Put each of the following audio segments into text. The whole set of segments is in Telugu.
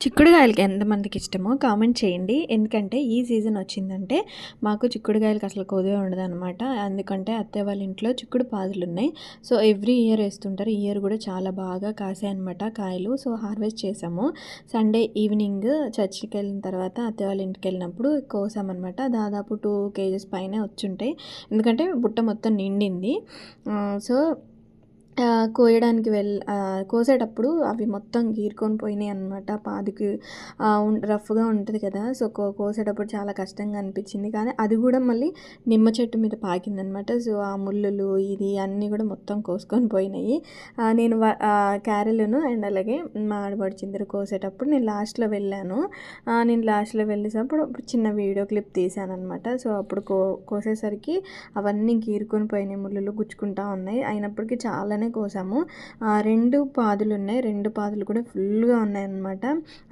చిక్కుడుగాయలకి ఎంతమందికి ఇష్టమో కామెంట్ చేయండి. ఎందుకంటే ఈ సీజన్ వచ్చిందంటే మాకు చిక్కుడుగాయలకి అసలు కొదువే ఉండదు అనమాట ఎందుకంటే అత్తయ్య వాళ్ళ ఇంట్లో చిక్కుడు పాదులు ఉన్నాయి సో ఎవ్రీ ఇయర్ వేస్తుంటారు. ఈ ఇయర్ కూడా చాలా బాగా కాసాయి అనమాట కాయలు. సో హార్వెస్ట్ చేసాము. సండే ఈవినింగ్ చర్చికి వెళ్ళిన తర్వాత అత్తయ్య వాళ్ళ ఇంటికి వెళ్ళినప్పుడు కోసామన్నమాట. దాదాపు టూ కేజెస్ పైన వచ్చుంటాయి. ఎందుకంటే బుట్ట మొత్తం నిండింది. సో కోయడానికి వెళ్ కోసేటప్పుడు అవి మొత్తం గీరుకొని పోయినాయి అనమాట పాదికి రఫ్గా ఉంటుంది కదా సో కో కోసేటప్పుడు చాలా కష్టంగా అనిపించింది. కానీ అది కూడా మళ్ళీ నిమ్మ చెట్టు మీద పాకిందనమాట సో ఆ ముళ్ళులు ఇది అన్నీ కూడా మొత్తం కోసుకొని పోయినాయి. నేను క్యారెలను అండ్ అలాగే మా ఆడబడి చిందరు కోసేటప్పుడు నేను లాస్ట్లో వెళ్ళాను. నేను లాస్ట్లో వెళ్ళేటప్పుడు చిన్న వీడియో క్లిప్ తీశాను అనమాట సో అప్పుడు కో కోసేసరికి అవన్నీ గీరుకొని పోయినాయి ముళ్ళులు గుచ్చుకుంటా ఉన్నాయి. అయినప్పటికీ చాలానే కోసాము. రెండు పాదులు ఉన్నాయి రెండు పాదులు కూడా ఫుల్గా ఉన్నాయి అన్నమాట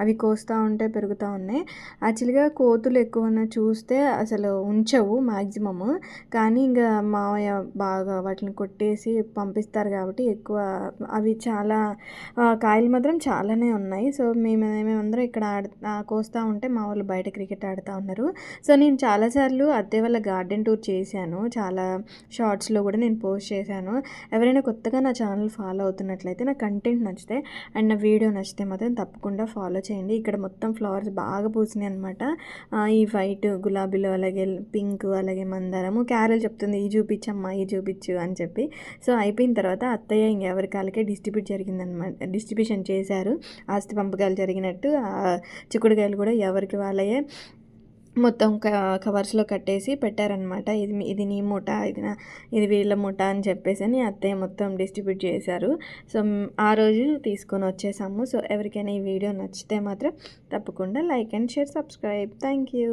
అవి కోస్తూ ఉంటే పెరుగుతూ ఉన్నాయి. యాక్చువల్గా కోతులు ఎక్కువన్నా చూస్తే అసలు ఉంచవు మ్యాక్సిమము కానీ ఇంకా మావయ్య బాగా వాటిని కొట్టేసి పంపిస్తారు కాబట్టి ఎక్కువ అవి చాలా కాయలు మాత్రం చాలానే ఉన్నాయి. సో మేము మేమందరం ఇక్కడ ఆడ కోస్తూ ఉంటే మా వాళ్ళు బయట క్రికెట్ ఆడుతూ ఉన్నారు. సో నేను చాలాసార్లు అద్దె వాళ్ళ గార్డెన్ టూర్ చేశాను. చాలా షార్ట్స్లో కూడా నేను పోస్ట్ చేశాను. ఎవరైనా కొత్తగా నా ఛానల్ ఫాలో అవుతున్నట్లయితే నా కంటెంట్ నచ్చితే అండ్ నా వీడియో నచ్చితే మాత్రం తప్పకుండా ఫాలో చేయండి. ఇక్కడ మొత్తం ఫ్లవర్స్ బాగా పూసినాయి అనమాట ఈ వైట్ గులాబీలు అలాగే పింక్ అలాగే మందారము క్యారల్ చెప్తుంది. ఈ చూపించమ్మా ఈ చూపించు అని చెప్పి. సో అయిపోయిన తర్వాత అత్తయ్య ఇంకెవరి కాళ్ళకే డిస్ట్రిబ్యూట్ జరిగిందనమాట డిస్ట్రిబ్యూషన్ చేశారు. ఆస్తి పంపకాలు జరిగినట్టు చిక్కుడుకాయలు కూడా ఎవరికి వాళ్ళయే. మొత్తం క కవర్స్లో కట్టేసి పెట్టారనమాట ఇది ఇది నీ మూట ఇది నా ఇది వీళ్ళ మూట అని చెప్పేసి అని అత్తయ్య మొత్తం డిస్ట్రిబ్యూట్ చేశారు. సో ఆ రోజు తీసుకొని వచ్చేసాము. సో ఎవరికైనా ఈ వీడియో నచ్చితే మాత్రం తప్పకుండా like and share subscribe. Thank you